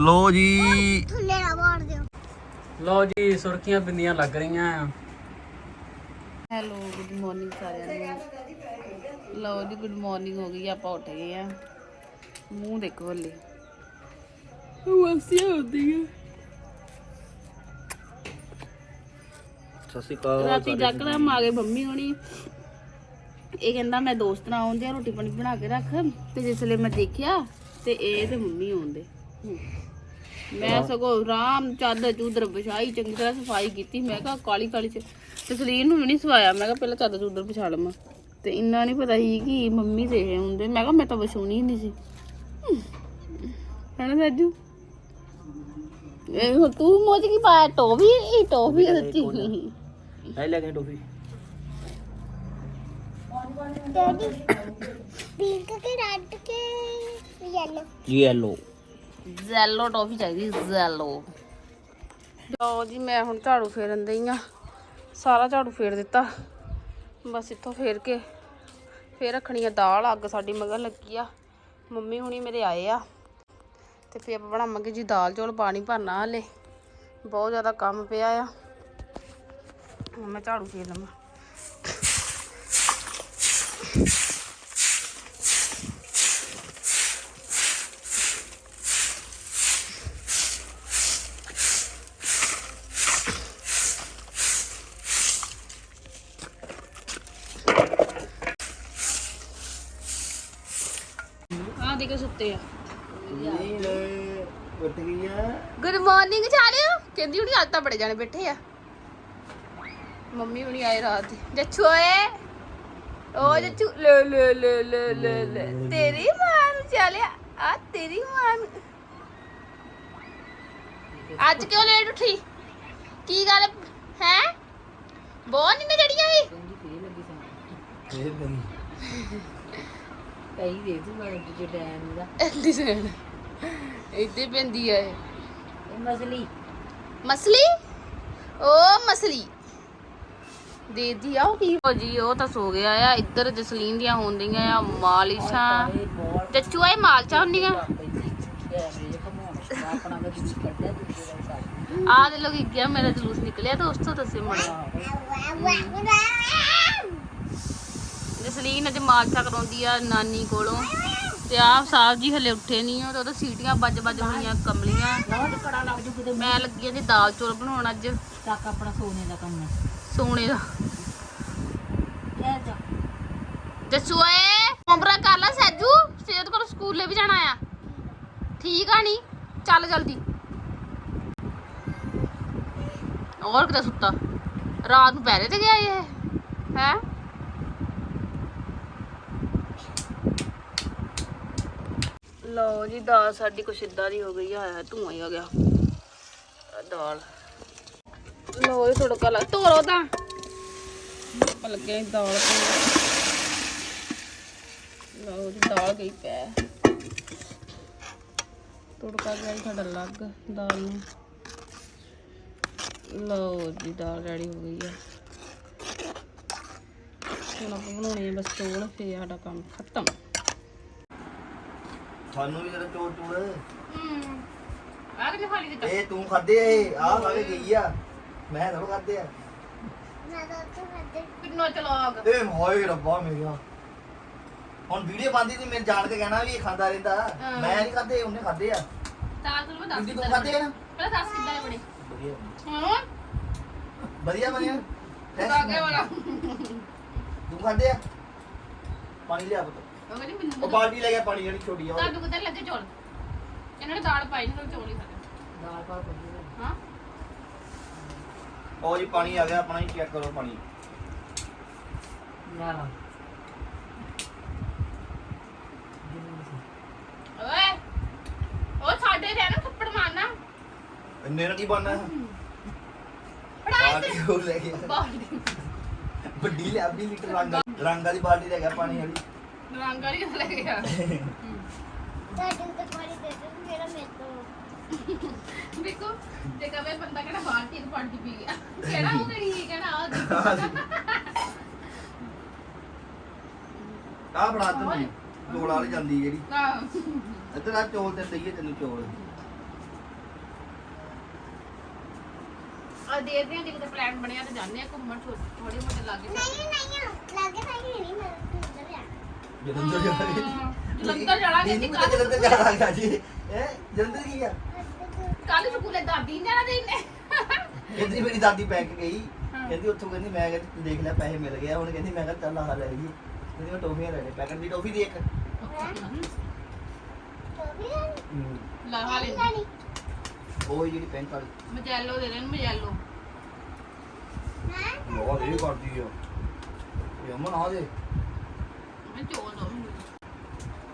ਲੋ ਜੀ। ਥੱਲੇ ਨਾ ਮਾਰ ਦਿਓ। ਲਓ ਜੀ ਸੁਰਖੀਆਂ ਬਿੰਦੀਆਂ ਲੱਗ ਰਹੀਆਂ ਆ। ਹੈਲੋ ਗੁੱਡ ਮਾਰਨਿੰਗ ਸਾਰਿਆਂ ਨੂੰ। ਲਓ ਜੀ ਗੁੱਡ ਮਾਰਨਿੰਗ ਹੋ ਗਈ ਆਪਾਂ ਉੱਠ ਗਏ ਆ। ਮੂੰਹ ਦੇਖੋ ਹੱਲੇ। ਵਾਸੀਆ ਹੁੰਦੀ ਹੈ ਸਤਿ ਸ਼੍ਰੀ ਅਕਾਲ ਰਾਤੀ ਜੱਕਦਮ ਆ ਗਏ ਮੰਮੀ ਹੋਣੀ। ਇਹ ਕਹਿੰਦਾ ਮੈਂ ਦੋਸਤ ਨਾਲ ਆਉਂਦੇ ਆ ਰੋਟੀ ਪਾਣੀ ਬਣਾ ਕੇ ਰੱਖ ਤੇ ਜਿਸ ਵੇਲੇ ਮੈਂ ਦੇਖਿਆ ਤੇ ਇਹ ਤੇ ਮੰਮੀ ਆਉਂਦੇ। ਹੂੰ। ਮੈਂ ਸਗੋਂ ਆਰਾਮ ਚਾਦਰ ਚੂਦਰ ਵਿਛਾਈ ਚੰਗੀ ਤਰ੍ਹਾਂ ਸਫ਼ਾਈ ਕੀਤੀ। ਮੈਂ ਕਿਹਾ ਕਾਲੀ ਕਾਲੀ ਚ ਤੇ ਸਲੀਨ ਨੂੰ ਵੀ ਨਹੀਂ ਸਵਾਇਆ। ਮੈਂ ਕਿਹਾ ਪਹਿਲਾਂ ਚਾਦਰ ਚੂਦਰ ਵਿਛਾ ਲਵਾਂ। ਤੇ ਇੰਨਾ ਨਹੀਂ ਪਤਾ ਸੀ ਕਿ ਮੰਮੀ ਤੇ ਇਹ ਹੁੰਦੇ। ਮੈਂ ਕਿਹਾ ਮੈਂ ਤਾਂ ਵਿਛਾਉਣੀ ਨਹੀਂ ਸੀ। ਹਣਾ ਸਾਜੂ? ਇਹ ਹੁਣ ਤੂੰ ਮੋਜ ਕੀ ਪਾਇਆ ਟੋਫੀ ਇਹ ਟੋਫੀ ਸੱਚੀ। ਲੈ ਲੈ ਕੇ ਟੋਫੀ ਡੈਡੀ ਪਿੰਕ ਕੇ ਰੈੱਡ ਕੇ ਯੈਲੋ ਯੈਲੋ ਜ਼ੈਲੋ ਟੋਫੀ ਚਾਹੀਦੀ ਜ਼ੈਲੋ ਲਓ ਜੀ, ਮੈਂ ਹੁਣ ਝਾੜੂ ਫੇਰਨ ਦਈ ਆ। ਸਾਰਾ ਝਾੜੂ ਫੇਰ ਦਿੱਤਾ। ਬਸ ਇੱਥੋਂ ਫੇਰ ਕੇ, ਫੇਰ ਰੱਖਣੀ ਆ ਦਾਲ, ਅੱਗ ਸਾਡੀ ਮਗਰ ਲੱਗੀ ਆ। ਮੰਮੀ ਹੁਣੀ ਮੇਰੇ ਆਏ ਆ। ਤੇ ਫੇਰ ਆਪਾਂ ਬਣਾਵਾਂਗੇ ਜੀ ਦਾਲ ਚੌਲ, ਪਾਣੀ ਭਰਨਾ ਹਲੇ। ਬਹੁਤ ਜ਼ਿਆਦਾ ਕੰਮ ਪਿਆ ਆ। ਹੁਣ ਮੈਂ ਝਾੜੂ ਫੇਰ ਲਵਾਂ ਆ ਦੇਖੋ ਸੁੱਤੇ ਆ ਨਹੀਂ ਲੈ ਉੱਠ ਗਈ ਆ ਗੁੱਡ ਮਾਰਨਿੰਗ ਚਾਲਿਓ ਕਹਿੰਦੀ ਹੁਣੀ ਅੱਜ ਤਾਂ ਬੜੇ ਜਾਣੇ ਬੈਠੇ ਆ। ਮੰਮੀ ਹੁਣੀ ਆਏ ਰਾਤ ਦੀ। ਜੱਛੂ ਓਏ। ਓ ਜੱਛੂ ਲੈ ਲੈ ਲੈ ਲੈ ਲੈ ਲੈ ਤੇਰੀ ਮਾਂ ਨੂੰ ਚਾਲਿਆ। ਆ ਤੇਰੀ ਮਾਂ ਨੂੰ। ਅੱਜ ਕਿਉਂ ਲੇਟ ਉੱਠੀ? ਕੀ ਗੱਲ ਹੈ? ਬਹੁਤ ਨਹੀਂ ਜੜੀਆਂ ਸੀ ਇਹ ਨਹੀਂ ਕਈ ਦੇ ਤੂੰ ਮੈਂ ਜੋ ਦਾ ਐਂਦੀ ਸੈਣ ਇੱਥੇ ਪੈਂਦੀ ਆ ਇਹ। ਮਸਲੀ। ਮਸਲੀ? ਓ ਮਸਲੀ। ਦੇ ਦੀ ਆ ਉਹ ਕੀ? ਹੋ ਜੀ ਉਹ ਤਾਂ ਸੋ ਗਿਆ ਆ। ਇੱਧਰ ਜਸਲੀਨ ਦੀਆਂ ਹੁੰਦੀਆਂ ਆ ਮਾਲਿਸ਼ਾਂ। ਜੱਚੂ ਆਏ ਮਾਲਚਾ ਹੁੰਦੀਆਂ? ਆ ਦੇ ਲੋਕ ਗਿਆ ਮੇਰਾ ਜਲੂਸ ਨਿਕਲਿਆ ਦੋਸਤੋ ਦੱਸੇ ਮੜਾ। ਜਸਲੀਨ ਅੱਜ ਮਾਲਚਾ ਕਰਾਉਂਦੀ ਆ ਨਾਨੀ ਕੋਲੋਂ। ਤੇ ਆ ਸਾਹਿਬ ਜੀ ਹਲੇ ਉੱਠੇ ਨਹੀਂ ਆ ਤੇ ਉਹਦਾ ਸੀਟੀਆਂ ਵੱਜ ਵੱਜ ਹੋਈਆਂ ਕਮਲੀਆਂ। ਨਾ ਤੇ ਕੜਾ ਲੱਗ ਜੂ ਕਿਤੇ ਮੈਂ ਲੱਗੀ ਆ ਜੀ ਦਾਲ ਚੌਲ ਬਣਾਉਣ ਅੱਜ। ਚੱਕ ਆਪਣਾ ਸੋਨੇ ਦਾ ਕੰਮ ਸੋਨੇ ਦਾ। ਇਹ ਜਾ। ਜੱਸੂ ਓਏ ਹੋਮਵਰਕ ਕਰ ਲੈ ਸੈਜੂ ਸੇਤ ਕੋਲ ਸਕੂਲੇ ਵੀ ਜਾਣਾ ਆ। ਠੀਕ ਆ ਨਹੀਂ ਚੱਲ ਜਲਦੀ। ਹੋਰ ਕਿਤੇ ਸੁੱਤਾ? ਰਾਤ ਨੂੰ ਪਹਿਰੇ ਤੇ ਗਿਆ ਇਹ ਹੈ? ਲਓ ਜੀ, ਦਾਲ ਸਾਡੀ ਕੁਛ ਇਦਾਂ ਦੀ ਹੋ ਗਈ ਆ ਧੂਆਂ ਹੀ ਆ ਗਿਆ। ਦਾਲ। ਲਓ ਇਹ ਤੜਕਾ ਲਾ ਧੋਰੋ ਤਾਂ। ਲੱਗੇ ਦਾਲ ਲਓ ਜੀ, ਦਾਲ ਗਈ ਪੈ। ਤੜਕਾ ਗਿਆ ਸਾਡਾ ਲੱਗ ਦਾਲ ਨੂੰ। ਲਓ ਜੀ, ਦਾਲ ਰੈਡੀ ਹੋ ਗਈ ਆ। ਹੁਣ ਆਪਾਂ ਬਣਾਉਣੇ ਆ ਬਸ ਚੋਲ, ਫੇਰ ਸਾਡਾ ਕੰਮ ਖਤਮ। ਸਾਨੂੰ ਵੀ ਜਰਾ ਚੋਰ ਚੋਰ। ਹੂੰ। ਆ ਕਿੰਨੇ ਖਾਲੀ ਦਿੱਤਾ? ਇਹ ਤੂੰ ਖਾਦੇ ਇਹ ਆ ਗਈ ਮੈਂ ਥੋੜਾ ਖਾਦੇ ਆ। ਤਾਂ ਤੂੰ ਕਿੰਨਾ ਚਲਾਕ। ਇਹ ਹੋਏ ਰੱਬਾ ਮੇਰਾ। ਹੁਣ ਵੀਡੀਓ ਬੰਦੀ ਤੇ ਮੇਰੇ ਜਾਣ ਕੇ ਕਹਿਣਾ ਵੀ ਇਹ ਖਾਂਦਾ ਰਹਿੰਦਾ। ਮੈਂ ਨਹੀਂ ਖਾਦੇ ਉਹਨੇ ਖਾਦੇ ਆ। ਤੁਹਾਨੂੰ ਮੈਂ ਦੱਸ ਤੂੰ ਖਾਦੇ ਆ ਨਾ? ਪਹਿਲਾਂ ਦੱਸ ਕਿੰਦਾ ਨੇ ਬਣੇ ਵਧੀਆ। ਹਾਂ। ਵਧੀਆ ਬਣਿਆ। ਵਾਲਾ। ਤੂੰ ਖਾਦੇ ਆ? ਪਾਣੀ ਲਿਆ ਪੁੱਤ। ਉਹ ਕਹਿੰਦੀ ਮੈਨੂੰ ਉਹ ਬਾਲਟੀ ਲੈ ਗਿਆ ਪਾਣੀ ਜਿਹੜੀ ਛੋਟੀ ਆ ਉਹ। ਤੁਹਾਨੂੰ ਕਿੱਧਰ ਲੱਗੇ ਚੌਲ? ਇਹਨਾਂ ਨੇ ਦਾਲ ਪਾਈ ਨਹੀਂ ਚੌਲ ਹੀ ਖਾਦੇ ਦਾਲ ਪਾ ਕੇ ਹਾਂ? ਉਹ ਜੀ ਪਾਣੀ ਆ ਗਿਆ ਆਪਣਾ ਹੀ ਚੈੱਕ ਕਰੋ ਪਾਣੀ। ਨਾ ਨਾ ਓਏ ਉਹ ਸਾਡੇ ਦੇ ਨਾ ਥੱਪੜ ਮਾਰਨਾ। ਇੰਨੇ ਨਾਲ ਕੀ ਬਣਨਾ? ਪੜਾਈ ਬਾਲਟੀ ਉਹ ਲੈ ਗਿਆ ਬਾਲਟੀ। ਵੱਡੀ ਲੈ 20 ਲੀਟਰ ਰੰਗ ਰੰਗ ਵਾਲੀ ਬਾਲਟੀ ਲੈ ਗਿਆ ਪਾਣੀ ਵਾਲੀ। ਰੰਗ ਵਾਲੀ ਲੈ ਗਿਆ ਤੁਹਾਡੇ ਉੱਤੇ ਪਾਣੀ ਦੇ ਦੇ ਮੇਰਾ ਮੇਰੇ ਤੋਂ ਵੇਖੋ ਤੇ ਕਵੇ ਬੰਦਾ ਕਿਹੜਾ ਬਾਹਰ ਤੀਨ ਪਾਣੀ ਪੀ ਗਿਆ ਕਿਹੜਾ ਉਹ ਨਹੀਂ ਕਹਿਣਾ ਆ ਆ ਬਣਾ ਦਿੰਦੀ ਦੋਲ ਵਾਲੀ ਜਾਂਦੀ ਜਿਹੜੀ। ਇੱਧਰ ਆ ਚੋਲ ਤੇ ਦਈਏ ਤੈਨੂੰ ਚੋਲ। ਆ ਦੇ ਦੇ ਕਿਤੇ ਪਲਾਨ ਬਣਿਆ ਤੇ ਜਾਂਦੇ ਆ ਘੁੰਮਣ ਥੋੜੇ ਮੋਟੇ ਲਾਗੇ ਨਹੀਂ ਨਹੀਂ ਲੱਗੇ ਤਾਂ ਨਹੀਂ ਮੈਂ। ਜਲੰਧਰ ਜਾ। ਰਹੇ ਜਲੰਧਰ ਜਾਣਾ ਨਹੀਂ ਕਿ ਨਹੀਂ ਮੈਂ ਜਲੰਧਰ ਜਾ ਰਿਹਾ ਜੀ। ਹੈ ਜਲੰਧਰ ਕੀ ਆ? ਕੱਲ ਸਕੂਲੇ ਦਾਦੀ ਨੇ ਜਾਣਾ ਦੇ ਨੇ ਕਹਿੰਦੀ ਮੇਰੀ ਦਾਦੀ ਪੈ ਕੇ ਗਈ ਕਹਿੰਦੀ ਉੱਥੋਂ ਕਹਿੰਦੀ ਮੈਂ ਕਹਿੰਦੀ ਤੂੰ ਦੇਖ ਲੈ ਪੈਸੇ ਮਿਲ ਗਏ ਆ। ਹੁਣ ਕਹਿੰਦੀ ਮੈਂ ਕਿਹਾ ਚੱਲ ਆਹ ਲੈ ਲਈ ਕਹਿੰਦੀ ਮੈਂ ਟੋਫੀਆਂ ਲੈ ਲੈ ਪੈਕਟ ਦੀ ਟੋਫੀ ਦੇ ਇੱਕ ਲਾ ਹਾਲੇ ਨਹੀਂ ਉਹ ਜਿਹੜੀ ਪੈਂਟ ਵਾਲੀ। ਮਜੈਲੋ ਦੇ ਦੇਣ ਮਜੈਲੋ। ਮੈਂ ਬਹੁਤ ਇਹ ਕਰਦੀ ਆ। ਇਹ ਅਮਨ ਆ ਦੇ। ਮੈਂ ਚੋਲ ਦੋ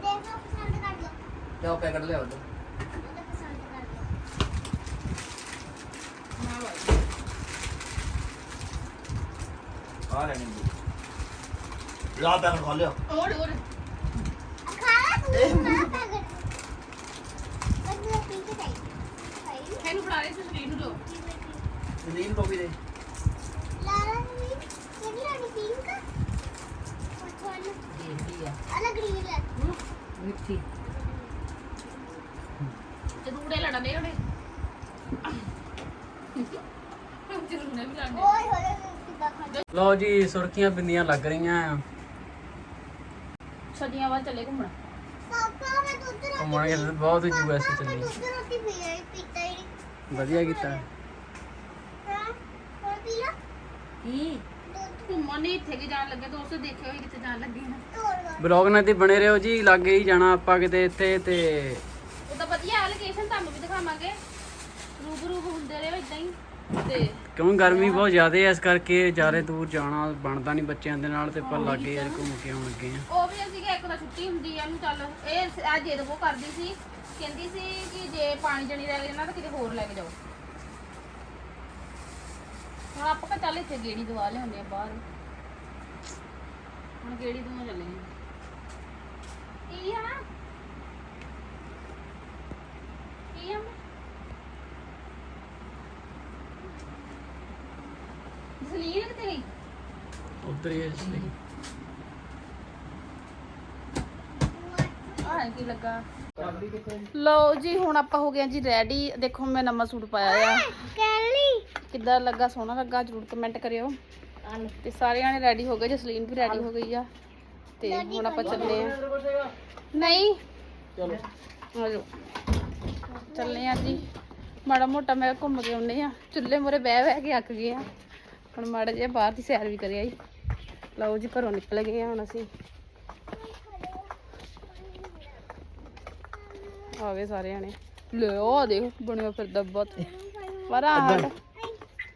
ਦੇਖੋ ਪਸੰਦ ਕਰ ਲਓ ਉਹ ਪੈਕਟ ਲਿਆ ਉਹ ਉਹਦਾ ਪਸੰਦ ਕਰ ਲਓ ਆ ਲੈਣੇ ਜੀ ਲਾ ਪੈਕਟ ਖਾ ਲਿਆ। ਹੋਰ ਹੋਰ ਖਾ ਤੂੰ ਖਾ ਪੈਕਟ ਮਤਲਬ ਪਿੰਕ ਚਾਹੀਦੀ ਖਾਈ ਇਹਨੂੰ ਫੜਾ ਦੇ। ਸਰੀਰ ਨੂੰ ਦੋ ਨੀਮ ਟੋਫੀ ਦੇ ਲਾਲਾ ਵੀ ਕਿਹੜੀ ਲੈਣੀ ਪਿੰਕ which one ਦੇਖਦੀ ਆ ਅਲੱਗ ਗ੍ਰੀਨ ਲੈ ਮਿੱਠੀ ਤੇ ਦੂੜੇ ਲੜਨੇ ਉਹਨੇ ਜਰੂਰ ਨੇ ਵੀ ਲੜਨੇ ਓਏ ਹੋਏ ਕਿੱਦਾਂ ਖਾ ਲਓ ਜੀ ਸੁਰਖੀਆਂ ਬਿੰਦੀਆਂ ਲੱਗ ਰਹੀਆਂ ਆ। ਸਦੀਆਂ ਬਾਅਦ ਚੱਲੇ ਘੁੰਮਣ। ਪਾਪਾ ਮੈਂ ਦੁੱਧ ਰੋਟੀ ਘੁੰਮਣ ਗਏ ਬਹੁਤ ਯੂਐਸ ਚੱਲੀ। ਵਧੀਆ ਕੀਤਾ। ਹਾਂ ਹੋਰ ਪੀ ਲਾ ਕੀ? ਘੁੰਮਣ ਨਹੀਂ ਇੱਥੇ ਕਿ ਜਾਣ ਲੱਗੇ ਦੋਸਤੋ ਦੇਖਿਓ ਹੀ ਕਿੱਥੇ ਜਾਣ ਲੱਗੇ ਨਾ ਤੋੜ ਵਾ ਬਲੌਗ ਨਾਲ ਤੇ ਬਣੇ ਰਹੋ ਜੀ ਲਾਗੇ ਹੀ ਜਾਣਾ ਆਪਾਂ ਕਿਤੇ ਇੱਥੇ ਤੇ ਉਹ ਤਾਂ ਵਧੀਆ ਹੈ ਲੋਕੇਸ਼ਨ ਤੁਹਾਨੂੰ ਵੀ ਦਿਖਾਵਾਂਗੇ। ਰੂਬ ਰੂਬ ਹੁੰਦੇ ਰਹੋ ਇਦਾਂ ਹੀ ਤੇ ਕਿਉਂ ਗਰਮੀ ਬਹੁਤ ਜ਼ਿਆਦਾ ਹੈ ਇਸ ਕਰਕੇ ਜ਼ਿਆਦਾ ਦੂਰ ਜਾਣਾ ਬਣਦਾ ਨਹੀਂ ਬੱਚਿਆਂ ਦੇ ਨਾਲ ਤੇ ਆਪਾਂ ਲਾਗੇ ਯਾਰ ਘੁੰਮ ਕੇ ਆਉਣ ਲੱਗੇ ਆ। ਉਹ ਵੀ ਅਸੀਂ ਕਿ ਇੱਕ ਤਾਂ ਛੁੱਟੀ ਹੁੰਦੀ ਆ ਉਹਨੂੰ ਚੱਲ ਇਹ ਅੱਜ ਇਹ ਉਹ ਕਰਦੀ ਸੀ ਕਹਿੰਦੀ ਸੀ ਕਿ ਜੇ ਪਾਣੀ ਜਣੀ ਰਹਿ ਜਾਣਾ ਤਾਂ ਕਿਤੇ ਹੋਰ ਲੈ ਕੇ ਜਾਓ। ਹੁਣ ਆਪਾਂ ਕਾ ਚੱਲ ਇੱਥੇ ਗੇੜੀ ਦਵਾ ਲਿਆਉਂਦੇ ਆ ਬਾਹਰ। ਹੁਣ ਗੇੜੀ ਦਵਾ ਚੱਲੇ ਆ ਕੀ ਆ? ਕੀ ਆ? ਜਸਲੀਨ ਕਿੱਥੇ ਗਈ ਉਧਰ ਹੀ ਹੈ ਇਸ ਲਈ ਆਹ ਕੀ ਲੱਗਾ? ਲਓ ਜੀ ਹੁਣ ਆਪਾਂ ਹੋ ਗਏ ਆ ਜੀ ਰੈਡੀ ਦੇਖੋ ਮੈਂ ਨਵਾਂ ਸੂਟ ਪਾਇਆ ਆ। ਕਿੱਦਾਂ ਲੱਗਾ ਸੋਹਣਾ ਲੱਗਾ ਜਰੂਰ ਕਮੈਂਟ ਕਰਿਓ। ਤੇ ਸਾਰੇ ਜਾਣੇ ਰੈਡੀ ਹੋ ਗਏ ਜਸਲੀਨ ਵੀ ਰੈਡੀ ਹੋ ਗਈ ਆ। ਤੇ ਹੁਣ ਆਪਾਂ ਚੱਲੇ ਆ ਨਹੀਂ। ਚਲੋ। ਆਜੋ। ਚੱਲੇ ਆ ਜੀ। ਮਾੜਾ ਮੋਟਾ ਮੈਂ ਘੁੰਮ ਕੇ ਆਉਨੇ ਆ ਚੁੱਲ੍ਹੇ ਮੂਹਰੇ ਬਹਿ ਬਹਿ ਕੇ ਅੱਕ ਗਏ ਆ ਹੁਣ ਮਾੜਾ ਜਿਹਾ ਬਾਹਰ ਦੀ ਸੈਰ ਵੀ ਕਰਿਆ ਜੀ ਲਓ ਜੀ ਘਰੋਂ ਨਿਕਲ ਗਏ ਆ ਹੁਣ ਅਸੀਂ। ਆ ਗਏ ਸਾਰੇ ਜਾਣੇ ਲੈ ਆ ਦੇਖ ਬਣਿਆ ਫਿਰਦਾ ਬਹੁਤ ਵਰਾ ਹਟ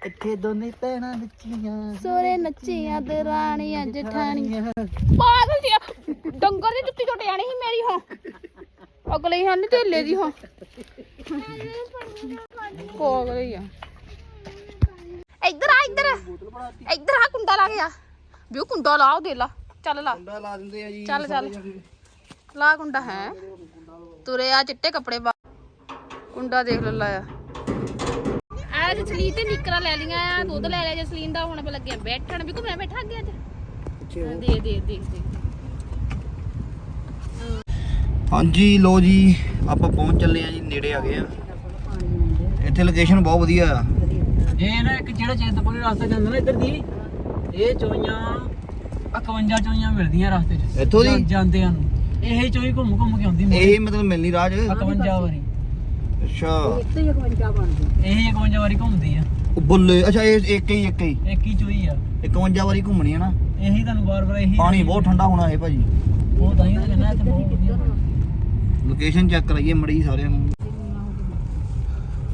ਇੱਥੇ ਦੋਨੇ ਭੈਣਾਂ ਨੱਚੀਆਂ ਸੋਰੇ ਨੱਚੀਆਂ ਦਰਾਣੀਆਂ ਜਠਾਣੀਆਂ। ਪਾਗਲ ਜੀ ਡੰਗਰ ਦੀ ਜੁੱਤੀ ਝੋਟੇ ਆਣੀ ਸੀ ਮੇਰੀ ਹਾਂ ਅਗਲੇ ਹਨ ਢੇਲੇ ਦੀ ਹਾਂ ਪਾਗਲ ਹੀ ਆ। ਇੱਧਰ ਆ ਇੱਧਰ। ਇੱਧਰ ਆ ਕੁੰਡਾ ਲਾ ਗਿਆ ਵੀ ਉਹ ਕੁੰਡਾ ਲਾ ਉਹ ਦੇ ਲਾ। ਚੱਲ ਲਾ। ਕੁੰਡਾ ਲਾ ਦਿੰਦੇ ਆ ਜੀ ਚੱਲ ਚੱਲ। ਲਾ ਕੁੰਡਾ ਹੈ। ਤੁਰੇ ਆ ਚਿੱਟੇ ਕੱਪੜੇ ਪਾ। ਕੁੰਡਾ ਦੇਖ ਲੈ ਲਾਇਆ। ਆ ਜਸਲੀਨ ਤੇ ਨਿਕਰਾਂ ਲੈ ਲੀਆਂ ਆ ਦੁੱਧ ਲੈ ਲਿਆ ਜਸਲੀਨ ਦਾ ਹੁਣ ਆਪਾਂ ਲੱਗੇ ਆ ਬੈਠਣ। ਵੀ ਘੁੰਮਣਾ ਬੈਠਾ ਅੱਗੇ ਅੱਜ। ਹਾਂ, ਦੇ ਦੇ ਦੇ ਦੇ। ਹਾਂਜੀ ਲੋ ਜੀ ਆਪਾਂ ਪਹੁੰਚ ਚੱਲੇ ਆ ਜੀ ਨੇੜੇ ਆ ਗਏ ਆ ਇੱਥੇ ਲੋਕੇਸ਼ਨ ਬਹੁਤ ਵਧੀਆ ਆ। ਇਹ ਨਾ ਇੱਕ ਜਿਹੜਾ ਚੇਤਪੁਰੀ ਰਸਤਾ ਜਾਂਦਾ ਨਾ ਇੱਧਰ ਦੀ ਇਹ ਚੋਈਆਂ 51 ਚੋਈਆਂ ਮਿਲਦੀਆਂ ਰਸਤੇ 'ਚ। ਇੱਥੋਂ ਦੀ? ਜਾਂ- ਜਾਂਦਿਆਂ ਨੂੰ। ਇਹ ਚੋਈ ਘੁੰਮ ਘੁੰਮ ਕੇ ਆਉਂਦੀ ਇਹ ਮਤਲਬ ਮਿਲਣੀ ਰਾਜ 51 ਵਾਰੀ। ਅੱਛਾ। ਇੱਥੇ ਹੀ 51 ਬਣਦੀ ਇਹ 51 ਵਾਰੀ ਘੁੰਮਦੀ ਆ। ਉਹ ਬੁੱਲੇ ਅੱਛਾ ਇਹ ਇੱਕ ਹੀ ਇੱਕ ਹੀ। ਇੱਕ ਹੀ ਚੋਈ ਆ। 51 ਵਾਰੀ ਘੁੰਮਣੀ ਹੈ ਨਾ। ਇਹੀ ਤੁਹਾਨੂੰ ਵਾਰ-ਵਾਰ ਇਹੀ ਪਾਣੀ ਬਹੁਤ ਠੰਡਾ ਹੋਣਾ ਹੈ ਭਾਜੀ। ਉਹ ਤਾਂ ਹੀ ਤਾਂ ਕਹਿੰਦਾ ਇੱਥੇ ਬਹੁਤ ਵਧੀਆ ਲੋਕੇਸ਼ਨ ਚੈੱਕ ਕਰਾਈਏ ਮੜੀ ਸਾਰਿਆਂ ਨੂੰ।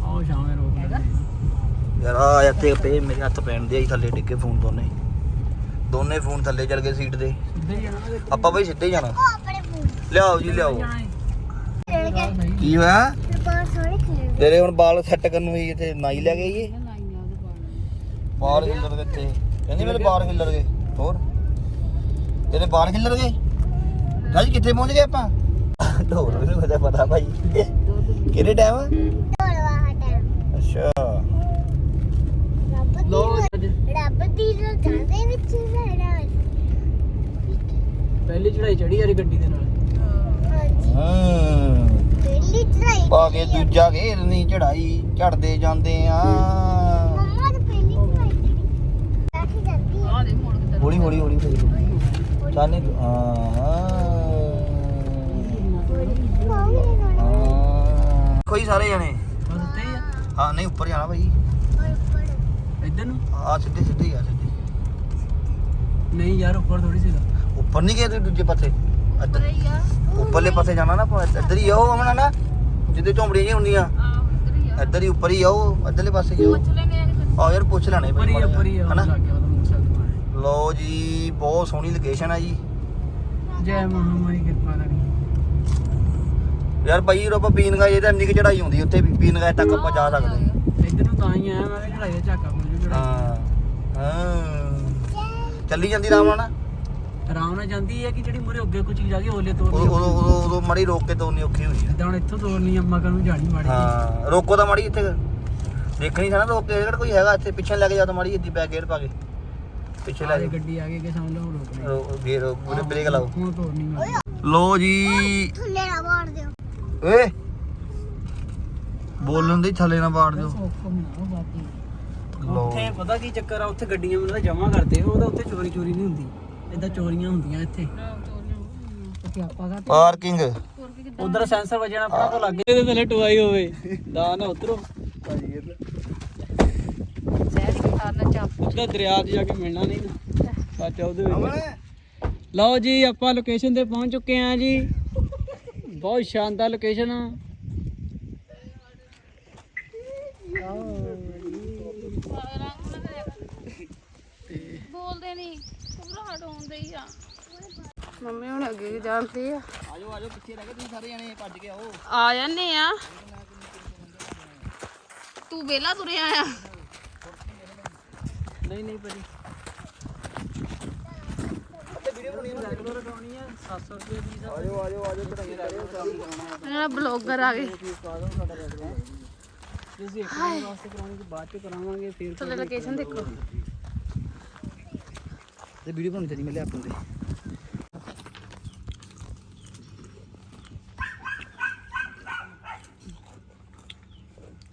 ਆਓ ਸ਼ਾਮੇ ਰੋਕ। ਯਾਰ ਆ ਇੱਥੇ ਪਏ ਮੇਰੇ ਹੱਥ ਪੈਣ ਦੇ ਆਈ ਥੱਲੇ ਡਿੱਗੇ ਫੋਨ ਦੋਨੇ। ਦੋਨੇ ਫੋਨ ਥੱਲੇ ਚਲ ਗਏ ਸੀਟ ਦੇ। ਆਪਾਂ ਬਈ ਸਿੱਧੇ ਜਾਣਾ। ਲਿਆਓ ਜੀ ਲਿਆਓ। ਕੇ ਹੋਇਆ? ਸੋਹਣੇ ਤੇਰੇ ਹੁਣ ਬਾਲ ਸੈੱਟ ਕਰਨ ਨੂੰ ਹੀ ਇੱਥੇ ਨਾਈ ਲੈ ਗਈ ਏ ਬਾਲ ਖਿੱਲਰ ਗਏ ਇੱਥੇ। ਕਹਿੰਦੀ ਮੇਰੇ ਬਾਲ ਖਿੱਲਰ ਗਏ ਹੋਰ? ਤੇਰੇ ਬਾਲ ਖਿੱਲਰ ਗਏ ਰਾਜ ਕਿੱਥੇ ਪਹੁੰਚ ਗਏ ਆਪਾਂ? ਢੋਲ ਮੈਨੂੰ ਪਤਾ ਪਤਾ ਭਾਈ। ਕਿਹੜੇ ਟਾਈਮ ਢੋਲਵਾ ਹਟਾ ਅੱਛਾ। ਰੱਬ ਲੋ ਦੀ ਅੱਜ ਰੱਬ ਦੀ ਰੋਜ਼ਾਂ ਦੇ ਵਿੱਚ ਰਹਿਣਾ ਪਹਿਲੀ ਚੜਾਈ ਚੜੀ ਯਾਰੀ ਗੱਡੀ ਦੇ ਨਾਲ। ਹਾਂਜੀ ਹਾਂ। ਚੜਾਈ ਪਾ ਕੇ ਦੂਜਾ ਘੇਰ ਨਹੀਂ ਚੜਾਈ ਚੜਦੇ ਜਾਂਦੇ ਆ। ਮੰਮਾ ਦੇ ਦੇ ਮੋੜ ਕਿੱਧਰ ਹੌਲੀ ਹੌਲੀ ਹੌਲੀ ਹੌਲੀ। ਚਾਨੇ ਹਾਂ। ਕੋਈ ਸਾਰੇ ਜਣੇ? ਉੱਤੇ ਹੀ ਆ। ਹਾਂ ਨਹੀਂ ਉੱਪਰ ਜਾਣਾ ਭਾਈ ਇੱਧਰ ਨੂੰ? ਆ ਸਿੱਧੇ ਸਿੱਧੇ ਹੀ ਆ ਸਿੱਧੇ। ਨਹੀਂ ਯਾਰ ਉੱਪਰ ਥੋੜੀ ਸੀਗਾ। ਉੱਪਰ ਨਹੀਂ ਗਏ ਤੁਸੀਂ ਦੂਜੇ ਪਾਸੇ? ਇੱਧਰ ਉੱਪਰਲੇ ਪਾਸੇ ਜਾਣਾ ਨਾ ਆਪਾਂ ਇੱਧਰ ਹੀ ਆਓ ਅਮਨਾ ਨਾ। ਜਿੱਦੇ ਝੋਂਪੜੀਆਂ ਜਿਹੀਆਂ ਹੁੰਦੀਆਂ ਆਹ ਇੱਧਰ ਹੀ ਆ। ਇੱਧਰ ਹੀ ਉੱਪਰ ਹੀ ਆਓ ਇੱਧਰਲੇ ਪਾਸੇ ਜਾਓ ਪੁੱਛ ਲੈਂਗੇ ਕਿਤੇ। ਆ ਯਾਰ ਪੁੱਛ ਲੈਣੇ ਉੱਪਰ ਹੀ ਆ, ਹੀ ਆ, ਹਨਾ? ਲੱਗ ਗਿਆ ਉਹਦਾ ਮੋਟਰਸਾਈਕਲ ਮਾਰੇ। ਲਓ ਜੀ ਬਹੁਤ ਸੋਹਣੀ ਲੋਕੇਸ਼ਨ ਹੈ ਜੀ। ਜੈ ਮਹਾਮਾਰੀ ਕਿਰਪਾ ਕਰੀ। ਯਾਰ ਭਾਈ ਆਪਾਂ ਪੀਨਗਾ ਇਹਦਾ ਇੰਨੀ ਕੁ ਚੜਾਈ ਹੁੰਦੀ ਉੱਥੇ ਵੀ ਪੀਨਗਾ ਤੱਕ ਆਪਾਂ ਜਾ ਸਕਦੇ ਹਾਂ। ਇੱਧਰ ਨੂੰ ਤਾਂ ਹੀ ਆਇਆ ਮੈਂ ਕਿਹਾ ਚੜਾਈ ਦਾ ਝਾਕਾ ਮਿਲ ਜੂ ਹਾਂ ਹਾਂ। ਚੱਲੀ ਜਾਂਦੀ ਰਾਮ ਨਾਲ ਆਰਾਮ ਨਾਲ ਜਾਂਦੀ ਹੈ ਕਿ ਜਿਹੜੀ ਮੁਰੇ ਅੱਗੇ ਕੋਈ ਚੀਜ਼ ਆ ਗਈ ਓਲੇ ਤੋੜ ਉਦੋਂ ਉਦੋਂ ਉਦੋਂ ਉਦੋਂ ਮੜੀ ਰੋਕ ਕੇ ਤੋਰਨੀ ਔਖੀ ਹੋਈ ਹੈ। ਇਦਾਂ ਹੁਣ ਇੱਥੋਂ ਤੋੜਨੀ ਅੰਮਾ ਕਾ ਨੂੰ ਜਾਣੀ ਮਾੜੀ ਜਿਹੀ। ਹਾਂ ਰੋਕੋ ਤਾਂ ਮੜੀ ਇੱਥੇ। ਦੇਖਣੀ ਨਾ ਰੋਕ ਕੇ ਕਿਹੜਾ ਕੋਈ ਹੈਗਾ ਇੱਥੇ ਪਿੱਛੇ ਲੈ ਕੇ ਜਾ ਤਾਂ ਮੜੀ ਇੱਦੀ ਬੈਕ ਗੇਅਰ ਪਾ ਕੇ। ਪਿੱਛੇ ਲੈ ਆਹ ਕੇ ਗੱਡੀ ਆ ਗਈ ਕਿ ਸਾਹਮਣੇ ਹੁਣ ਰੋਕ ਲਈ। ਰੋ- ਗੇਅਰ ਉਹਨੇ ਬ੍ਰੇਕ ਲਾਓ। ਹੁਣ ਤੋੜਨੀ ਮੈਂ ਲੋ ਜੀ। ਥੱਲੇ ਨਾ ਮਾਰ ਦਿਓ। ਓਏ। ਬੋਲਣ ਦੇ ਥੱਲੇ ਨਾ ਬਾੜ ਦਿਓ। ਉੱਥੇ ਪਤਾ ਕੀ ਚੱਕਰ ਆ ਉੱਥੇ ਗੱਡੀਆਂ ਮੈਨੂੰ ਜਮਾ ਕਰਦੇ ਉਹਦਾ ਉੱਥੇ ਚੋਰੀ ਚੋਰੀ ਨਹੀਂ ਹੁੰਦੀ। ਇਦਾਂ ਚੋਰੀਆਂ ਹੁੰਦੀਆਂ ਇੱਥੇ। ਪਾਰਕਿੰਗ ਉਧਰ ਸੈਂਸਰ ਵਜਣਾ ਆਪਣਾ ਕੋ ਲੱਗੇ ਇਹਦੇ ਥੱਲੇ ਟਵਾਈ ਹੋਵੇ। ਦਾ ਨਾ ਉਤਰੋ ਉਹਦਾ ਦਰਿਆ 'ਚ ਜਾ ਕੇ ਮਿਲਣਾ ਨਹੀਂ ਸੱਚ ਉਹਦੇ ਵਿੱਚ। ਲਓ ਜੀ ਆਪਾਂ ਲੋਕੇਸ਼ਨ ਤੇ ਪਹੁੰਚ ਚੁੱਕੇ ਆ ਜੀ। ਬਹੁਤ ਸ਼ਾਨਦਾਰ ਲੋਕੇਸ਼ਨ ਆ। ਬੋਲਦੇ ਨਹੀਂ। ਘਬਰਾਹਟ ਹੁੰਦੀ ਹੀ ਆ। ਮੰਮੀ ਹੁਣ ਅੱਗੇ ਜਾਂਦੇ ਆ। ਆਜੋ ਆਜੋ ਪਿੱਛੇ ਰਹਿ ਗਏ ਤੁਸੀਂ ਸਾਰੇ ਜਣੇ ਭੱਜ ਕੇ ਆਓ। ਆ ਜਾਂਦੇ ਆ। ਤੂੰ ਵੇਲਾ ਤੁਰਿਆ ਆ ਨਹੀਂ ਨਹੀਂ ਭਾਜੀ। ਰੈਗੂਲਰ ਕਰਾਉਣੀ ਆ 700 ਰੁਪਏ ਦੀ ਦਾ ਆਜੋ ਆਜੋ ਆਜੋ ਕਢਾਈਆਂ ਕਰਿਓ ਸਾਰੀ ਇਹਨਾਂ ਬਲੌਗਰ ਆ ਗਏ ਤੁਸੀਂ ਇੱਕ ਦਿਨ ਵਾਸਤੇ ਕਰਾਉਣੀ ਤੇ ਬਾਅਦ ਚ ਕਰਾਵਾਂਗੇ ਫਿਰ ਥੱਲੇ ਲੋਕੇਸ਼ਨ ਦੇਖੋ। ਤੇ ਵੀਡੀਓ ਬਣਾਉਣੀ ਤੇਰੀ ਮੈਂ ਲੈ ਆਪਣ ਤੇ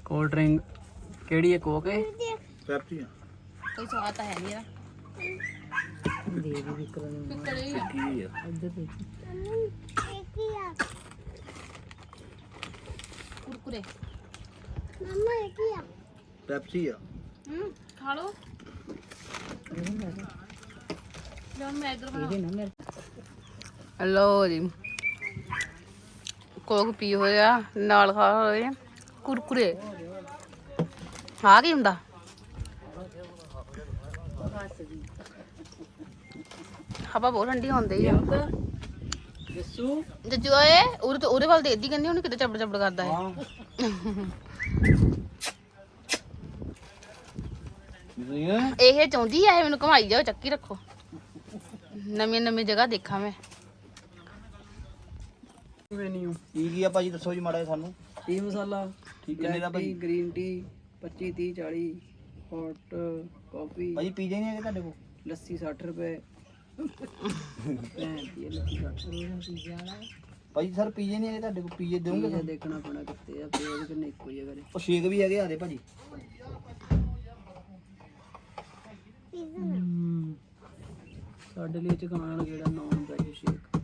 ਕੋਲਡ ਡਰਿੰਕ ਕਿਹੜੀ ਹੈ ਕੋਕ ਹੈ ਪੈਪਸੀ ਆ ਕੋਈ ਸਵਾਦ ਤਾਂ ਹੈ ਨਹੀਂ ਇਹਦਾ ਕੀ ਆ ਕੀ ਆ ਕੁਰਕੁਰੇ ਮੰਮਾ ਇਹ ਕੀ ਆ ਪੈਪਸੀ ਆ ਹੂੰ ਖਾ ਲਓ ਲਓ ਜੀ। ਕੋਕ ਪੀ ਹੋਇਆ ਨਾਲ ਖਾ ਹੋਏ ਕੁਰਕੁਰੇ। ਆ ਕੀ ਹੁੰਦਾ? ਹਵਾ ਬਹੁਤ ਠੰਡੀ ਹੁੰਦੀ ਆ। ਜੱਸੂ ਜੱਜੂ ਓਏ ਉਹਦੇ ਤੋਂ ਉਹਦੇ ਵੱਲ ਦੇਖਦੀ ਕਹਿੰਦੀ ਉਹਨੂੰ ਕਿਤੇ ਚੱਬੜ ਚੱਬੜ ਕਰਦਾ ਹੈ। ਇਹ ਚਾਹੁੰਦੀ ਐ ਮੈਨੂੰ ਘਮਾਈ ਜਾਓ ਚੱਕੀ ਰੱਖੋ। ਨਵੀਂ ਨਵੀਂ ਜਗ੍ਹਾ ਦੇਖਾਂ ਮੈਂ। ਮੈਨੂ ਕੀ ਕੀ ਆ ਭਾਜੀ? ਦੱਸੋ ਜੀ ਮਾੜਾ ਜਿਹਾ ਸਾਨੂੰ। ਟੀ ਮਸਾਲਾ? ਠੀਕ ਕਿੰਨੇ ਦਾ ਭਾਈ? Green tea 25 30 40 hot coffee. ਭਾਜੀ ਪੀਜੇ ਨਹੀਂ ਹੈਗੇ ਤੁਹਾਡੇ ਕੋਲ? ਲੱਸੀ 60 ਰੁਪਏ। ਭੈਣ ਦੀ ਲੱਸੀ 60 ਰੁਪਏ ਭਾਜੀ ਸਰ ਪੀਜੇ ਨਹੀਂ ਹੈਗੇ ਤੁਹਾਡੇ ਕੋਲ? ਪੀਜੇ ਦੇਵੋਗੇ ਇਹ ਦੇਖਣਾ ਪੈਣਾ ਕਿੱਥੇ ਆ ਉਹਦੇ ਕਿੰਨੇ ਇੱਕੋ ਜਗ੍ਹਾ ਨੇ ਉਹ ਸ਼ੇਕ ਵੀ ਹੈਗੇ ਆਦੇ ਭਾਜੀ। ਸਾਡੇ ਲਈ ਚਕਾਣ ਜਿਹੜਾ ਨੌਨ ਵੈਜ ਸ਼ੇਕ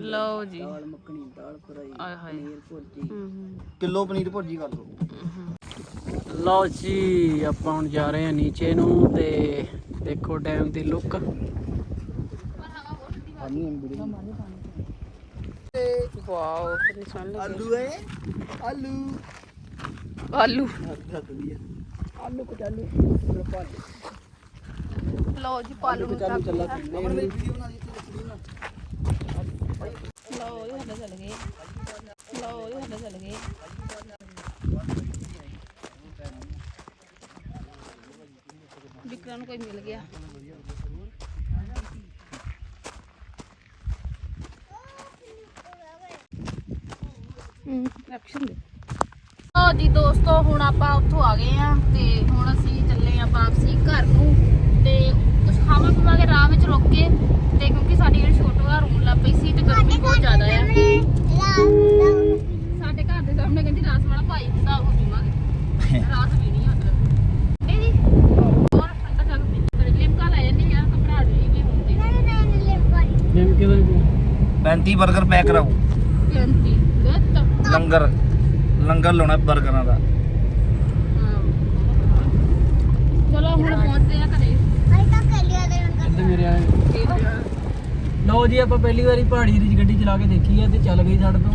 ਲਓ ਜੀ। ਦਾਲ ਮੱਖਣੀ ਦਾਲ ਫਰਾਈ ਪਨੀਰ ਭੁਰਜੀ। ਕਿਲੋ ਪਨੀਰ ਭੁਰਜੀ ਕਰ ਦਿਓ ਲਓ ਜੀ ਆਪਾਂ ਹੁਣ ਜਾ ਰਹੇ ਹਾਂ ਨੀਚੇ ਨੂੰ ਤੇ ਦੇਖੋ ਡੈਮ ਦੀ ਲੁੱਕ ਵਾਓ ਕਿੰਨੀ ਸੋਹਣੀ ਆਲੂ ਹੈ? ਆਲੂ। ਆਲੂ। ਆਲੂ ਕਚਾਲੂ। ਲਓ ਜੀ ਪਾਲੂ ਨੂੰ ਕਚਾਲੂ ਚੱਲਾ ਪੀਂਦੇ ਵੀਡੀਓ ਬਣਾ ਦਿੱਤੀ ਲਓ ਇਹ ਹੱਲੇ ਚੱਲ ਗਏ। ਲਓ ਇਹ ਹੱਲੇ ਚੱਲ ਗਏ। ਵਿਕਰਾਂ ਨੂੰ ਕੋਈ ਮਿਲ ਗਿਆ। ਹੂੰ ਐਕਸ਼ਨ ਦੇ। ਲਓ ਜੀ ਦੋਸਤੋ ਹੁਣ ਆਪਾਂ ਉੱਥੋਂ ਆ ਗਏ ਆ ਤੇ ਹੁਣ ਅਸੀਂ ਚੱਲੇ ਆ ਵਾਪਸੀ ਘਰ ਨੂੰ ਤੇ ਖਾਵਾਂ ਪੀਵਾਂਗੇ ਰਾਹ ਵਿੱਚ ਰੁਕ ਕੇ ਤੇ ਕਿਉਂਕਿ ਸਾਡੀ ਜਿਹੜੀ ਛੋਟੂ ਆ ਰੋਣ ਲੱਗ ਪਈ ਸੀ ਤੇ ਗਰਮੀ ਬਹੁਤ ਜ਼ਿਆਦਾ ਆ। ਸਾਡੇ ਘਰ ਦੇ ਸਾਹਮਣੇ ਕਹਿੰਦੀ ਰਾਸ ਵਾਲਾ ਭਾਈ ਹੁੰਦਾ ਉਹ ਪੀਵਾਂਗੇ ਰਾਸ ਪੀਣੀ ਆ ਮਤਲਬ ਇਹ ਜੀ ਹੋਰ ਅੰਦਰ ਜਾ ਕੇ ਪੀ ਲਿਮਕਾ ਲੈ ਜਾਂਦੀ ਆ ਕਪੜਾ ਲਈ ਵੀ ਹੁੰਦੀ। ਨਹੀਂ ਨਹੀਂ ਲਿਮਕਾ ਲਿਮਕੇ ਦਾ ਬੈਂਤੀ 버ਗਰ ਪੈਕ ਕਰਾਓ। ਬੈਂਤੀ ਲੰਗਰ ਲੰਗਰ ਲਾਉਣਾ 버ਗਰਾਂ ਦਾ ਚਲੋ ਹੁਣ ਪਹੁੰਚਦੇ ਆ ਮੇਰੇ ਆਏ। ਲਓ ਜੀ ਆਪਾਂ ਪਹਿਲੀ ਵਾਰੀ ਪਹਾੜੀ ਦੀ ਗੱਡੀ ਚਲਾ ਕੇ ਦੇਖੀ ਹੈ ਤੇ ਚੱਲ ਗਈ ਸਾਡੇ ਤੋਂ।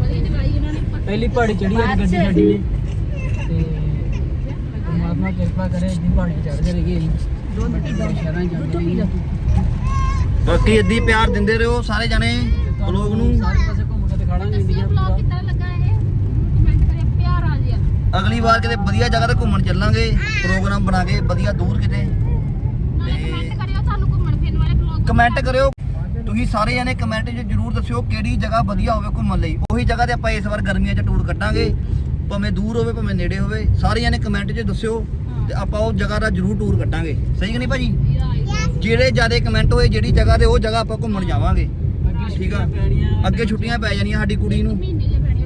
ਵਧੀਆ ਚਲਾਈ ਇਹਨਾਂ ਨੇ ਪਹਿਲੀ ਪਹਾੜੀ ਚੜੀ ਹੈ ਗੱਡੀ ਸਾਡੀ ਨੇ ਤੇ ਪਰਮਾਤਮਾ ਕਿਰਪਾ ਕਰੇ ਇੱਦੀ ਪਹਾੜੀ ਚੜ ਜਾਏਗੀ ਅਸੀਂ। ਬਾਕੀ ਇੱਦੀ ਪਿਆਰ ਦਿੰਦੇ ਰਹੋ ਸਾਰੇ ਜਣੇ ਬਲੌਗ ਨੂੰ। ਸਾਰੇ ਪਾਸੇ ਘੁੰਮ ਕੇ ਦਿਖਾਵਾਂਗੇ ਇੰਡੀਆ ਵਲੌਗ ਪੂਰਾ। ਕਿੱਦਾਂ ਲੱਗਾ ਇਹ? ਕਮੈਂਟ ਕਰਿਓ ਪਿਆਰਾ ਜਿਹਾ ਅਗਲੀ ਵਾਰ ਕਿਤੇ ਵਧੀਆ ਜਗ੍ਹਾ ਤੇ ਘੁੰਮਣ ਚੱਲਾਂਗੇ ਪ੍ਰੋਗਰਾਮ ਬਣਾ ਕੇ ਵਧੀਆ ਦੂਰ ਕਿਤੇ ਨਾਲੇ ਕਮੈਂਟ ਕਰਿਓ ਤੁਹਾਨੂੰ ਘੁੰਮਣ ਫਿਰਨ ਵਾਲੇ ਵਲੌਗ ਕਮੈਂਟ ਕਰਿਓ। ਤੁਸੀਂ ਸਾਰੇ ਜਣੇ ਕਮੈਂਟ 'ਚ ਜਰੂਰ ਦੱਸਿਓ ਕਿਹੜੀ ਜਗ੍ਹਾ ਵਧੀਆ ਹੋਵੇ ਘੁੰਮਣ ਲਈ। ਉਹੀ ਜਗ੍ਹਾ ਤੇ ਆਪਾਂ ਇਸ ਵਾਰ ਗਰਮੀਆਂ 'ਚ ਟੂਰ ਕੱਢਾਂਗੇ। ਭਾਵੇਂ ਦੂਰ ਹੋਵੇ ਭਾਵੇਂ ਨੇੜੇ ਹੋਵੇ। ਸਾਰੇ ਜਣੇ ਕਮੈਂਟ 'ਚ ਦੱਸਿਓ ਤੇ ਆਪਾਂ ਉਹ ਜਗ੍ਹਾ ਦਾ ਜਰੂਰ ਟੂਰ ਕੱਢਾਂਗੇ। ਸਹੀ ਕਿ ਨਹੀਂ ਭਾਜੀ? ਜਿਹੜੇ ਜ਼ਿਆਦਾ ਕਮੈਂਟ ਹੋਏ ਜਿਹੜੀ ਜਗ੍ਹਾ ਤੇ ਉਹ ਜਗ੍ਹਾ ਆਪਾਂ ਘੁੰਮਣ ਜਾਵਾਂਗੇ। ਠੀਕ ਆ? ਅੱਗੇ ਛੁੱਟੀਆਂ ਪੈ ਜਾਣੀਆਂ ਸਾਡੀ ਕੁੜੀ ਨੂੰ।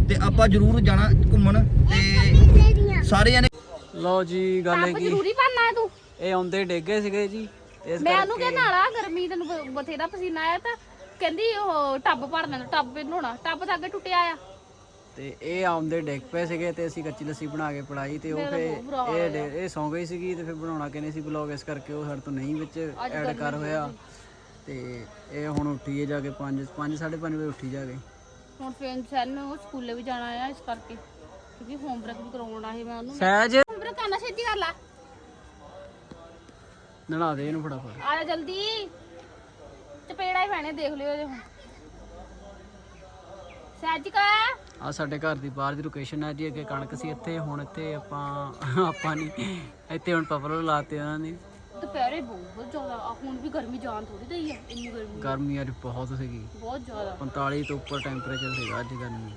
ਤੇ ਆਪਾਂ ਜਰੂਰ ਜਾਣਾ ਘੁੰਮਣ। ਤੇ ਸਾਰੇ ਜਣੇ ਲਓ ਜੀ ਗੱਲ ਹੈ ਕਿ ਜ਼ਰੂਰੀ ਬਣਨਾ ਹੈ ਤੂੰ? ਇਹ ਆਉਂਦੇ ਡੇਗੇ ਸੀਗੇ ਜੀ। ਇਸ ਮੈਂ ਉਹਨੂੰ ਕਿਹਾ ਨਾਲਾ ਗਰਮੀ ਤੈਨੂੰ ਬ- ਬਥੇਰਾ ਪਸੀਨਾ ਆਇਆ ਤਾਂ। ਕਹਿੰਦੀ ਉਹ ਟੱਬ ਭਰ ਲੈਣਾ ਟੱਬ ਨਹਾਉਣਾ ਟੱਬ ਤਾਂ ਅੱਗੇ ਟੁੱਟਿਆ ਆ। ਤੇ ਇਹ ਆਉਂਦੇ ਡਿੱਗ ਪਏ ਸੀਗੇ ਤੇ ਅਸੀਂ ਕੱਚੀ ਲੱਸੀ ਬਣਾ ਕੇ ਪੜਾਈ ਤੇ ਉਹ ਮੇਰਾ ਫੇ ਬਹੁਤ ਬੁਰਾ ਹਾਲ ਇਹ ਡੇ- ਇਹ ਸੌਂ ਗਈ ਸੀਗੀ ਤੇ ਫਿਰ ਬਣਾਉਣਾ ਕਿਨੇ ਸੀ ਬਲੌਗ ਇਸ ਕਰਕੇ ਉਹ ਸਾਡੇ ਤੋਂ ਨਹੀਂ ਵਿੱਚ ਐਡ ਕਰ ਹੋਇਆ। ਤੇ ਇਹ ਹੁਣ ਉੱਠੀ ਹੈ ਜਾ ਕੇ 5 5 5:30 ਵਜੇ ਉੱਠੀ ਜਾ ਕੇ। ਹੁਣ ਫੇਰ ਸੈਨ ਨੂੰ ਸਕੂਲੇ ਵੀ ਜਾਣਾ ਆ ਇਸ ਕਰਕੇ। ਕਿਉਂਕਿ ਹੋਮਵਰਕ ਵੀ ਕਰਾਉਣਾ ਹੈ ਮੈਂ ਉਹਨੂੰ। ਸਹਿਜ! ਹੋਮਵਰਕ ਕਰਨਾ ਛੇਤੀ ਕਰ ਲਾ। ਨਲਾ ਦੇ ਇਹਨੂੰ ਫਟਾਫਟ। ਆ ਜਾ ਜਲਦੀ। ਚਪੇੜਾ ਹੀ ਪੈਣੇ ਦੇਖ ਲਿਓ ਇਹਦੇ ਹੁਣ। ਸੈਜਿਕਾ ਆ ਸਾਡੇ ਘਰ ਦੀ ਬਾਹਰ ਦੀ ਲੋਕੇਸ਼ਨ ਹੈ ਜੀ ਅੱਗੇ ਕਣਕ ਸੀ ਇੱਥੇ ਹੁਣ ਇੱਥੇ ਆਪਾਂ ਆਪਾਂ ਨਹੀਂ ਇੱਥੇ ਹੁਣ ਪਪਲੋ ਲਾਤੇ ਉਹਨਾਂ ਨੇ। ਦੁਪਹਿਰੇ ਬਹੁਤ ਜ਼ਿਆਦਾ ਆ ਹੁਣ ਵੀ ਗਰਮੀ ਜਾਨ ਥੋੜੀ ਦਈ ਆ ਇੰਨੀ ਗਰਮੀ। ਗਰਮੀ ਅੱਜ ਬਹੁਤ ਸੀਗੀ। ਬਹੁਤ ਜ਼ਿਆਦਾ। 45 ਤੋਂ ਉੱਪਰ ਟੈਂਪਰੇਚਰ ਸੀਗਾ ਅੱਜ ਗਰਮੀ।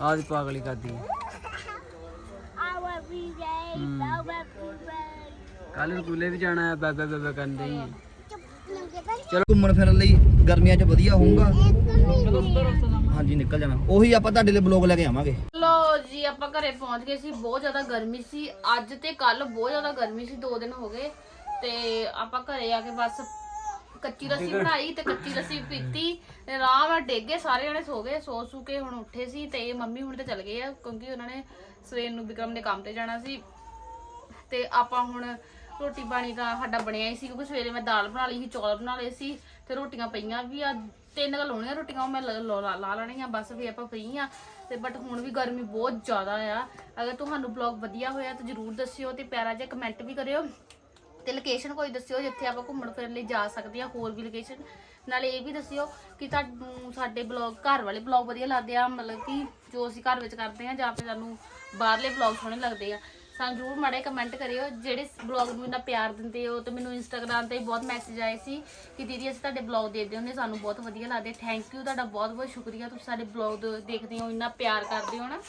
ਆਜ ਪਾਗਲੀ ਕਰਦੀ ਹੈ। ਵੀ ਗਏ ਬਾਵਾ ਵੀ ਕੱਲ ਸਕੂਲੇ ਵੀ ਜਾਣਾ ਹੈ ਬੈਬੇ ਬੈਬੇ ਦੀ ਨੰਗੇ ਪਰ ਚਲੋ। ਘੁੰਮਣ ਫਿਰਨ ਲਈ ਗਰਮੀਆਂ 'ਚ ਵਧੀਆ ਹੋਊਗਾ। ਹਾਂਜੀ ਨਿਕਲ ਜਾਣਾ। ਉਹੀ ਆਪਾਂ ਤੁਹਾਡੇ ਲਈ ਬਲੌਗ ਲੈ ਕੇ ਆਵਾਂਗੇ। ਲੋ ਜੀ ਆਪਾਂ ਘਰੇ ਪਹੁੰਚ ਗਏ ਸੀ। ਬਹੁਤ ਜ਼ਿਆਦਾ ਗਰਮੀ ਸੀ। ਅੱਜ ਤੇ ਕੱਲ ਬਹੁਤ ਜ਼ਿਆਦਾ ਗਰਮੀ ਸੀ। ਦੋ ਦਿਨ ਹੋ ਗਏ। ਤੇ ਆਪਾਂ ਘਰੇ ਆ ਕੇ ਬਸ ਕੱਚੀ ਲੱਸੀ ਬਣਾਈ ਤੇ ਕੱਚੀ ਲੱਸੀ ਪੀਤੀ। ਤੇ ਰਾਹ ਨਾਲ ਡੇਗੇ ਸਾਰੇ ਜਣੇ ਸੋ ਗਏ। ਸੋ ਸੂ ਕੇ ਹੁਣ ਉੱਠੇ ਸੀ ਤੇ ਮੰਮੀ ਹੁਣ ਤੇ ਚਲ ਗਏ ਆ ਕਿਉਂਕਿ ਉਹਨਾਂ ਨੇ ਸਵੇਰ ਨੂੰ ਵਿਕਰਮ ਨੇ ਕੰਮ ਤੇ ਜਾਣਾ ਸੀ। ਤੇ ਆਪਾਂ ਹੁਣ ਰੋਟੀ ਪਾਣੀ ਤਾਂ ਸਾਡਾ ਬਣਿਆ ਹੀ ਸੀ, ਕਿਉਂਕਿ ਸਵੇਰੇ ਮੈਂ ਦਾਲ ਬਣਾ ਲਈ ਸੀ, ਚੌਲ ਬਣਾ ਲਏ ਸੀ, ਤੇ ਰੋਟੀਆਂ ਪਈਆਂ ਵੀ ਆ, ਤਿੰਨ ਕੁ ਲਾਉਣੀਆਂ ਰੋਟੀਆਂ, ਉਹ ਮੈਂ ਲ- ਲਾ, ਲਾ- ਲਾ ਲੈਣੀਆਂ, ਬਸ ਵੀ ਆਪਾਂ ਫ੍ਰੀ ਆ, ਤੇ ਬਟ ਹੁਣ ਵੀ ਗਰਮੀ ਬਹੁਤ ਜ਼ਿਆਦਾ ਆ। ਅਗਰ ਤੁਹਾਨੂੰ ਬਲੌਗ ਵਧੀਆ ਹੋਇਆ ਤਾਂ ਜਰੂਰ ਦੱਸਿਓ ਤੇ ਪਿਆਰਾ ਜਿਹਾ ਕਮੈਂਟ ਵੀ ਕਰਿਓ। ਤੇ ਲੋਕੇਸ਼ਨ ਕੋਈ ਦੱਸਿਓ, ਜਿੱਥੇ ਆਪਾਂ ਘੁੰਮਣ ਫਿਰਨ ਲਈ ਜਾ ਸਕਦੇ ਆ ਹੋਰ ਵੀ ਲੋਕੇਸ਼ਨ ਨਾਲੇ ਇਹ ਵੀ ਦੱਸਿਓ ਕਿ ਤੁਹਾਨੂੰ ਸਾਡੇ ਬਲੌਗ ਘਰ ਵਾਲੇ ਬਲੌਗ ਵਧੀਆ ਲੱਗਦੇ ਆ, ਮਤਲਬ ਕਿ ਜੋ ਅਸੀਂ ਘਰ ਵਿੱਚ ਕਰਦੇ ਆ ਜਾਂ ਫਿਰ ਸਾਨੂੰ ਬਾਹਰਲੇ ਬਲੌਗ ਸੋਹਣੇ ਲੱਗਦੇ ਆ। ਸਾਨੂੰ ਜ਼ਰੂਰ ਮਾੜੇ ਕਮੈਂਟ ਕਰਿਓ। ਜਿਹੜੇ ਬਲੌਗ ਨੂੰ ਇੰਨਾ ਪਿਆਰ ਦਿੰਦੇ ਹੋ ਤੇ ਮੈਨੂੰ ਇੰਸਟਾਗ੍ਰam ਤੇ ਬਹੁਤ ਮੈਸੇਜ ਆਏ ਸੀ ਕਿ ਦੀਦੀ ਅਸੀਂ ਤੁਹਾਡੇ ਬਲੌਗ ਦੇਖਦੇ ਹੁੰਦੇ ਸਾਨੂੰ ਬਹੁਤ ਵਧੀਆ ਲੱਗਦੇ। ਥੈਂਕ ਯੂ ਤੁਹਾਡਾ ਬਹੁਤ ਬਹੁਤ ਸ਼ੁਕਰੀਆ। ਤੁਸੀਂ ਸਾਡੇ ਬਲੌਗ ਦੇਖਦੇ ਹੋ, ਇੰਨਾ ਪਿਆਰ ਕਰਦੇ ਹੋ ਨਾ।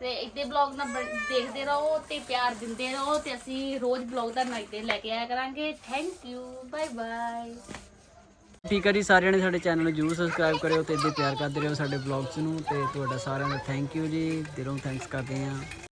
ਤੇ ਇੱਦੇ ਬਲੌਗ ਨਾ ਦੇਖਦੇ ਰਹੋ ਤੇ ਪਿਆਰ ਦਿੰਦੇ ਰਹੋ ਤੇ ਅਸੀਂ ਰੋਜ਼ ਬਲੌਗ ਦਾ ਨਾਈਟ ਤੇ ਲੈ ਕੇ ਆਇਆ ਕਰਾਂਗੇ। ਥੈਂਕ ਯੂ ਬਾਏ ਬਾਏ ਠੀਕ ਹੈ ਜੀ, ਸਾਰਿਆਂ ਨੇ ਸਾਡੇ ਚੈਨਲ ਨੂੰ ਜਰੂਰ ਸਬਸਕ੍ਰਾਈਬ ਕਰਿਓ ਤੇ ਇੱਦੇ ਪਿਆਰ ਕਰਦੇ ਰਹੋ ਸਾਡੇ ਵਲੌਗਸ ਨੂੰ ਤੇ ਤੁਹਾਡਾ ਸਾਰਿਆਂ ਦਾ ਥੈਂਕ ਯੂ ਜੀ। ਦਿਲੋਂ ਥੈਂਕਸ ਕਰਦੇ ਹਾਂ।